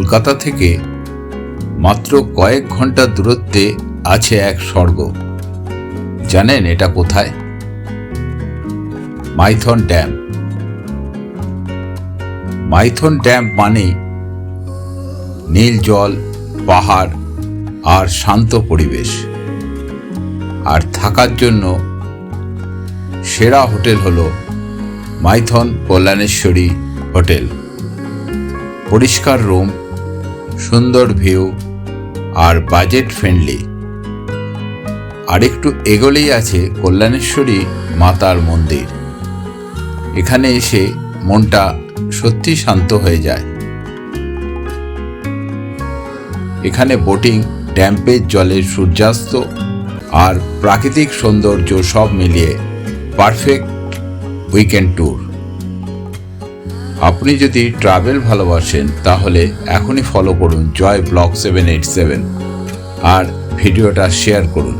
কলকাতা থেকে মাত্র কয়েক ঘণ্টা দূরত্বে আছে এক স্বর্গ। জানেন এটা কোথায়? মাইথন ড্যাম। মাইথন ড্যাম মানে নীল জল, পাহাড় আর শান্ত পরিবেশ। আর থাকার জন্য সেরা হোটেল হলো মাইথন কল্যাণেশ্বরী হোটেল। পরিষ্কার রুম সুন্দর ভিউ আর বাজেট ফ্রেন্ডলি আর একটু এগোলেই আছে কল্যাণেশ্বরী মাতার মন্দির। এখানে এসে মনটা সত্যি শান্ত হয়ে যায়। এখানে বোটিং ড্যাম্পের জলের সূর্যাস্ত আর প্রাকৃতিক সৌন্দর্য সব মিলিয়ে পারফেক্ট উইকেন্ড ট্যুর আপনি যদি ট্রাভেল ভালোবাসেন, তাহলে এখনই ফলো করুন Joy vlog seven eight seven আর ভিডিওটা শেয়ার করুন।